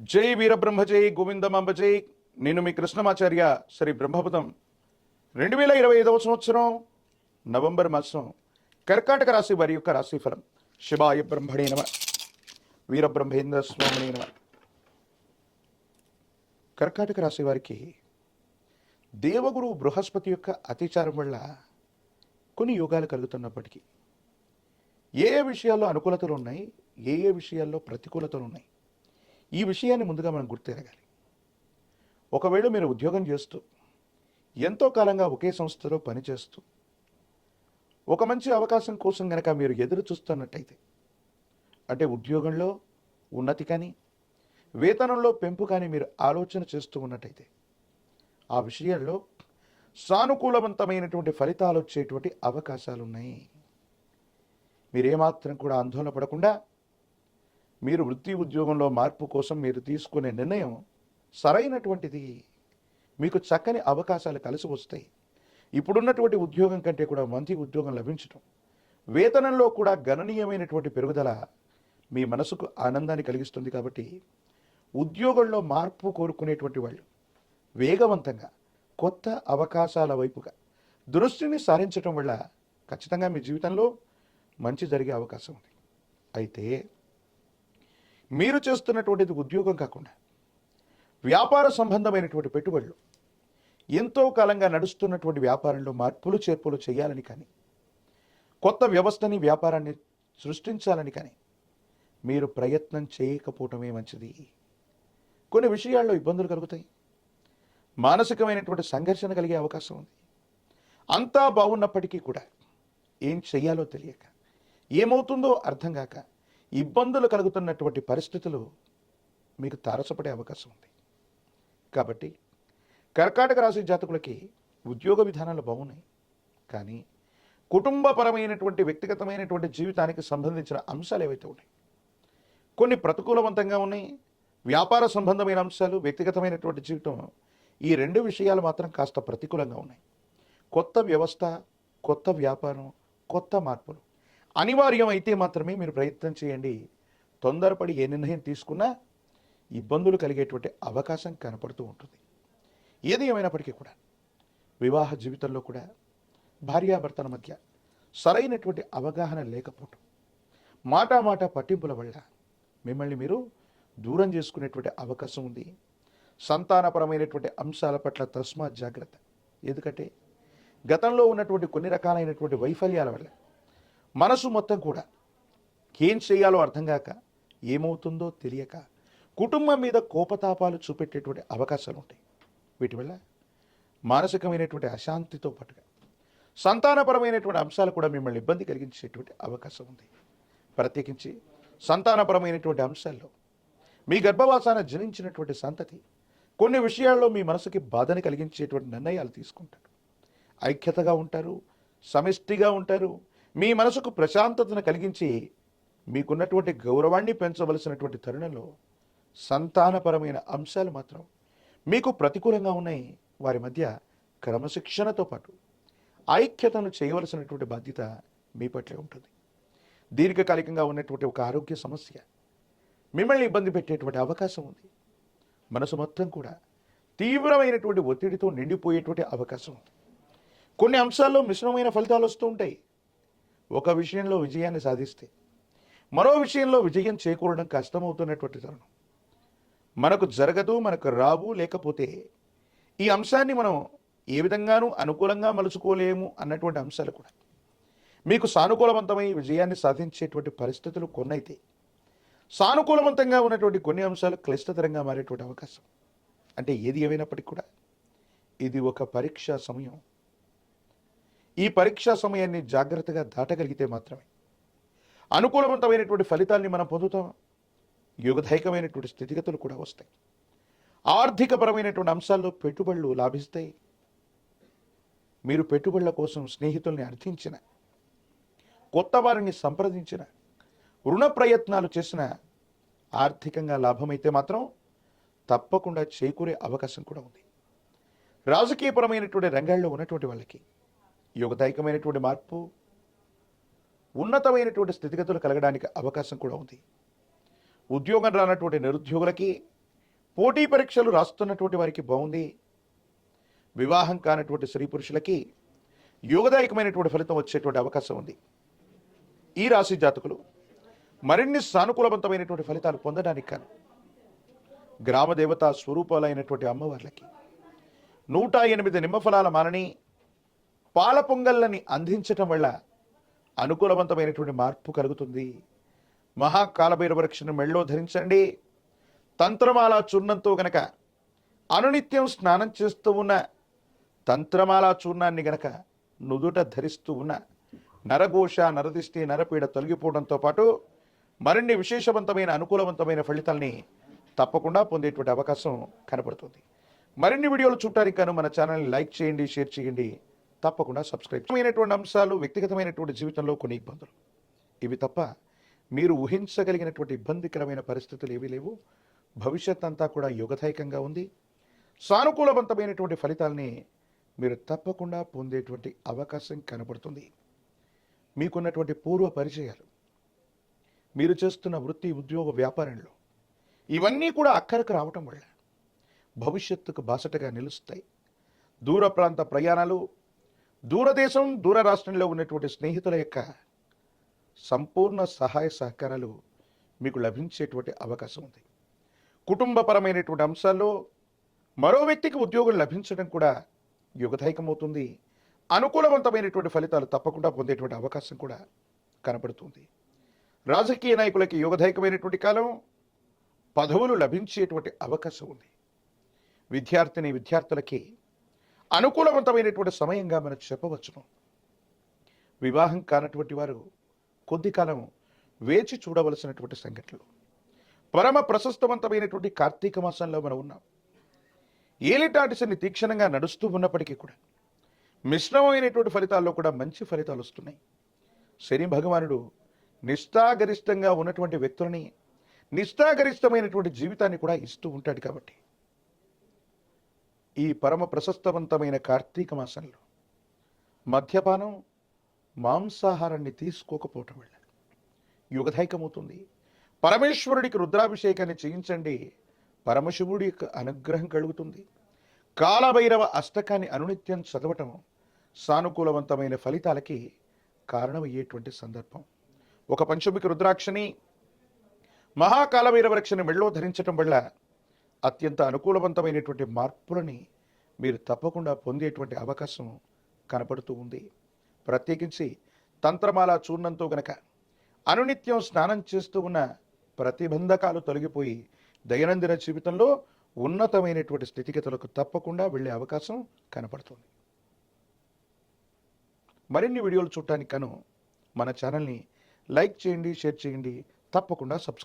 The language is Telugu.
జై వీరబ్రహ్మజై గోవిందమాంబజై. నేను మీ కృష్ణమాచార్య శ్రీ బ్రహ్మపదం. రెండు వేల ఇరవై ఐదవ సంవత్సరం నవంబర్ మాసం కర్కాటక రాశి వారి యొక్క రాశిఫలం. శివాయ బ్రహ్మణే నమ. వీరబ్రహ్మేంద్ర స్వామిని నమ. కర్కాటక రాశి వారికి దేవగురు బృహస్పతి యొక్క అతిచారం వల్ల కొన్ని యోగాలు కలుగుతున్నప్పటికీ ఏ ఏ విషయాల్లో అనుకూలతలు ఉన్నాయి ఏ ఏ విషయాల్లో ప్రతికూలతలు ఉన్నాయి ఈ విషయాన్ని ముందుగా మనం గుర్తెరగాలి. ఒకవేళ మీరు ఉద్యోగం చేస్తూ ఎంతో కాలంగా ఒకే సంస్థలో పనిచేస్తూ ఒక మంచి అవకాశం కోసం కనుక మీరు ఎదురు చూస్తున్నట్టయితే అంటే ఉద్యోగంలో ఉన్నతి కానీ వేతనంలో పెంపు కానీ మీరు ఆలోచన చేస్తూ ఉన్నట్టయితే ఆ విషయంలో సానుకూలవంతమైనటువంటి ఫలితాలు వచ్చేటువంటి అవకాశాలు ఉన్నాయి మీరేమాత్రం కూడా ఆందోళన పడకుండా మీరు వృత్తి ఉద్యోగంలో మార్పు కోసం మీరు తీసుకునే నిర్ణయం సరైనటువంటిది. మీకు చక్కని అవకాశాలు కలిసి వస్తాయి. ఇప్పుడున్నటువంటి ఉద్యోగం కంటే కూడా మంచి ఉద్యోగం లభించడం వేతనంలో కూడా గణనీయమైనటువంటి పెరుగుదల మీ మనసుకు ఆనందాన్ని కలిగిస్తుంది కాబట్టి ఉద్యోగంలో మార్పు కోరుకునేటువంటి వాళ్ళు వేగవంతంగా కొత్త అవకాశాల వైపుగా దృష్టిని సారించడం వల్ల ఖచ్చితంగా మీ జీవితంలో మంచి జరిగే అవకాశం ఉంది. అయితే మీరు చేస్తున్నటువంటిది ఉద్యోగం కాకుండా వ్యాపార సంబంధమైనటువంటి పెట్టుబడులు ఎంతో కాలంగా నడుస్తున్నటువంటి వ్యాపారంలో మార్పులు చేర్పులు చేయాలని కానీ కొత్త వ్యవస్థని వ్యాపారాన్ని సృష్టించాలని కానీ మీరు ప్రయత్నం చేయకపోవటమే మంచిది. కొన్ని విషయాల్లో ఇబ్బందులు కలుగుతాయి. మానసికమైనటువంటి సంఘర్షణ కలిగే అవకాశం ఉంది. అంతా బాగున్నప్పటికీ కూడా ఏం చెయ్యాలో తెలియక ఏమవుతుందో అర్థం కాక ఇబ్బందులు కలుగుతున్నటువంటి పరిస్థితులు మీకు తారసపడే అవకాశం ఉంది. కాబట్టి కర్కాటక రాశి జాతకులకి ఉద్యోగ విధానాలు బాగున్నాయి. కానీ కుటుంబపరమైనటువంటి వ్యక్తిగతమైనటువంటి జీవితానికి సంబంధించిన అంశాలు ఏవైతే ఉన్నాయి? కొన్ని ప్రతికూలవంతంగా ఉన్నాయి. వ్యాపార సంబంధమైన అంశాలు వ్యక్తిగతమైనటువంటి జీవితం ఈ రెండు విషయాలు మాత్రం కాస్త ప్రతికూలంగా ఉన్నాయి. కొత్త వ్యవస్థ కొత్త వ్యాపారం కొత్త మార్పులు. అనివార్యం అయితే మాత్రమే మీరు ప్రయత్నం చేయండి. తొందరపడి ఏ నిర్ణయం తీసుకున్నా ఇబ్బందులు కలిగేటువంటి అవకాశం కనపడుతూ ఉంటుంది. ఏది ఏమైనప్పటికీ కూడా వివాహ జీవితంలో కూడా భార్యాభర్తల మధ్య సరైనటువంటి అవగాహన లేకపోవటం మాటామాట మాట పట్టింపుల వల్ల మిమ్మల్ని మీరు దూరం చేసుకునేటువంటి అవకాశం ఉంది. సంతానపరమైనటువంటి అంశాల పట్ల తస్మాత్ జాగ్రత్త. ఎందుకంటే గతంలో ఉన్నటువంటి కొన్ని రకాలైనటువంటి వైఫల్యాల వల్ల మనసు మొత్తం కూడా. ఏం చేయాలో అర్థం కాక ఏమవుతుందో తెలియక కుటుంబం మీద కోపతాపాలు చూపెట్టేటువంటి అవకాశాలు ఉంటాయి వీటి వల్ల మానసికమైనటువంటి అశాంతితో పాటుగా సంతానపరమైనటువంటి అంశాలు కూడా మిమ్మల్ని ఇబ్బంది కలిగించేటువంటి అవకాశం ఉంది. ప్రత్యేకించి సంతానపరమైనటువంటి అంశాల్లో మీ గర్భవాసాన జనించినటువంటి సంతతి కొన్ని విషయాల్లో మీ మనసుకి బాధని కలిగించేటువంటి నిర్ణయాలు తీసుకుంటారు. ఐక్యతగా ఉంటారు సమిష్టిగా ఉంటారు మీ మనసుకు ప్రశాంతతను కలిగించి మీకున్నటువంటి గౌరవాన్ని పెంచవలసినటువంటి తరుణంలో సంతానపరమైన అంశాలు మాత్రం మీకు ప్రతికూలంగా ఉన్నాయి. వారి మధ్య క్రమశిక్షణతో పాటు ఐక్యతను చేయవలసినటువంటి బాధ్యత మీ పట్లే ఉంటుంది. దీర్ఘకాలికంగా ఉన్నటువంటి ఒక ఆరోగ్య సమస్య మిమ్మల్ని ఇబ్బంది పెట్టేటువంటి అవకాశం ఉంది. మనసు మొత్తం కూడా తీవ్రమైనటువంటి ఒత్తిడితో నిండిపోయేటువంటి అవకాశం ఉంది. కొన్ని అంశాల్లో మిశ్రమమైన ఫలితాలు వస్తూ ఉంటాయి. ఒక విషయంలో విజయాన్ని సాధిస్తే మరో విషయంలో విజయం చేకూరడం కష్టమవుతున్నటువంటి తరుణం. మనకు జరగదు మనకు రావు లేకపోతే ఈ అంశాన్ని మనం ఏ విధంగానూ అనుకూలంగా మలుచుకోలేము అన్నటువంటి అంశాలు కూడా. మీకు సానుకూలవంతమై విజయాన్ని సాధించేటువంటి పరిస్థితులు కొన్నైతే సానుకూలవంతంగా ఉన్నటువంటి కొన్ని అంశాలు క్లిష్టతరంగా మారేటువంటి అవకాశం. అంటే ఏది ఏమైనప్పటికీ కూడా ఇది ఒక పరీక్షా సమయం. ఈ పరీక్షా సమయాన్ని జాగ్రత్తగా దాటగలిగితే మాత్రమే. అనుకూలవంతమైనటువంటి ఫలితాల్ని మనం పొందుతాం యుగదైకమైనటువంటి స్థితిగతులు కూడా వస్తాయి. ఆర్థికపరమైనటువంటి అంశాల్లో పెట్టుబడులు లాభిస్తాయి. మీరు పెట్టుబడుల కోసం స్నేహితుల్ని అర్థించిన కొత్త వారిని సంప్రదించిన రుణ ప్రయత్నాలు చేసిన ఆర్థికంగా లాభమైతే మాత్రం తప్పకుండా చేకూరే అవకాశం కూడా ఉంది. రాజకీయపరమైనటువంటి రంగాల్లో ఉన్నటువంటి వాళ్ళకి యుగదాయకమైనటువంటి మార్పు ఉన్నతమైనటువంటి స్థితిగతులు కలగడానికి అవకాశం కూడా ఉంది. ఉద్యోగం రానటువంటి నిరుద్యోగులకి పోటీ పరీక్షలు రాస్తున్నటువంటి వారికి బాగుంది. వివాహం కానటువంటి స్త్రీ పురుషులకి యోగదాయకమైనటువంటి ఫలితం వచ్చేటువంటి అవకాశం ఉంది. ఈ రాశి జాతకులు మరిన్ని సానుకూలవంతమైనటువంటి ఫలితాలు పొందడానికి కాను. గ్రామ దేవతా స్వరూపాలైనటువంటి అమ్మవార్లకి నూట ఎనిమిది నిమ్మఫలాల మాలని పాల పొంగళ్ళని అందించటం వల్ల అనుకూలవంతమైనటువంటి మార్పు కలుగుతుంది. మహాకాలభైరవ రక్షణ మెళ్ళో ధరించండి. తంత్రమాల చూర్ణంతో గనక అనునిత్యం స్నానం చేస్తూ ఉన్న తంత్రమాల చూర్ణాన్ని గనక నుదుట ధరిస్తూ ఉన్న నరఘోష నరదిష్టి నరపీడ తొలగిపోవడంతో పాటు మరిన్ని విశేషవంతమైన అనుకూలవంతమైన ఫలితాల్ని తప్పకుండా పొందేటువంటి అవకాశం కనపడుతుంది. మరిన్ని వీడియోలు చూడటానికి గాను మన ఛానల్ని లైక్ చేయండి షేర్ చేయండి. తప్పకుండా సబ్స్క్రైబ్ అయినటువంటి అంశాలు వ్యక్తిగతమైనటువంటి జీవితంలో కొన్ని ఇబ్బందులు. ఇవి తప్ప మీరు ఊహించగలిగినటువంటి ఇబ్బందికరమైన పరిస్థితులు ఏవీ లేవు. భవిష్యత్ అంతా కూడా యుగదాయకంగా ఉంది. సానుకూలవంతమైనటువంటి ఫలితాల్ని మీరు తప్పకుండా పొందేటువంటి అవకాశం కనబడుతుంది. మీకున్నటువంటి పూర్వ పరిచయాలు మీరు చేస్తున్న వృత్తి ఉద్యోగ వ్యాపారంలో ఇవన్నీ కూడా అక్కరకు రావటం వల్ల భవిష్యత్తుకు బాసటగా నిలుస్తాయి. దూర ప్రాంత ప్రయాణాలు దూరదేశం దూర రాష్ట్రంలో ఉన్నటువంటి స్నేహితుల యొక్క సంపూర్ణ సహాయ సహకారాలు మీకు లభించేటువంటి అవకాశం ఉంది. కుటుంబపరమైనటువంటి అంశాల్లో మరో వ్యక్తికి ఉద్యోగం లభించడం కూడా యుగదాయకమవుతుంది. అనుకూలవంతమైనటువంటి ఫలితాలు తప్పకుండా పొందేటువంటి అవకాశం కూడా కనపడుతుంది. రాజకీయ నాయకులకి యుగదాయకమైనటువంటి కాలం పదవులు లభించేటువంటి అవకాశం ఉంది. విద్యార్థిని విద్యార్థులకి అనుకూలవంతమైనటువంటి సమయంగా మనం చెప్పవచ్చును. వివాహం కానటువంటి వారు కొద్ది కాలం వేచి చూడవలసినటువంటి సంఘటనలు. పరమ ప్రశస్తవంతమైనటువంటి కార్తీక మాసంలో మనం ఉన్నాం. ఏలిటాటిసని తీక్షణంగా నడుస్తూ ఉన్నప్పటికీ కూడా మిశ్రమమైనటువంటి ఫలితాల్లో కూడా మంచి ఫలితాలు వస్తున్నాయి. శని భగవానుడు నిష్ఠాగరిష్టంగా ఉన్నటువంటి వ్యక్తులని నిష్ఠాగరిష్టమైనటువంటి జీవితాన్ని కూడా ఇస్తూ ఉంటాడు కాబట్టి ఈ పరమ ప్రశస్తవంతమైన కార్తీక మాసంలో మద్యపానం మాంసాహారాన్ని తీసుకోకపోవటం వల్ల యుగధైకమవుతుంది. పరమేశ్వరుడికి రుద్రాభిషేకాన్ని చేయించండి. పరమశివుడి యొక్క అనుగ్రహం కలుగుతుంది. కాలభైరవ అష్టకాన్ని అనునిత్యం చదవటం సానుకూలవంతమైన ఫలితాలకి కారణమయ్యేటువంటి సందర్భం. ఒక పంచమికి రుద్రాక్షని మహాకాలభైరవ రక్షణ మెళ్ళో ధరించటం వల్ల అత్యంత అనుకూలవంతమైనటువంటి మార్పులని మీరు తప్పకుండా పొందేటువంటి అవకాశం కనపడుతూ ఉంది. ప్రత్యేకించి తంత్రమాల చూర్ణంతో గనక అనునిత్యం స్నానం చేస్తూ ఉన్న ప్రతిబంధకాలు తొలగిపోయి దైనందిన జీవితంలో ఉన్నతమైనటువంటి స్థితిగతులకు తప్పకుండా వెళ్ళే అవకాశం కనపడుతుంది. మరిన్ని వీడియోలు చూడటానికి కను మన ఛానల్ని లైక్ చేయండి షేర్ చేయండి తప్పకుండా సబ్స్క్రైబ్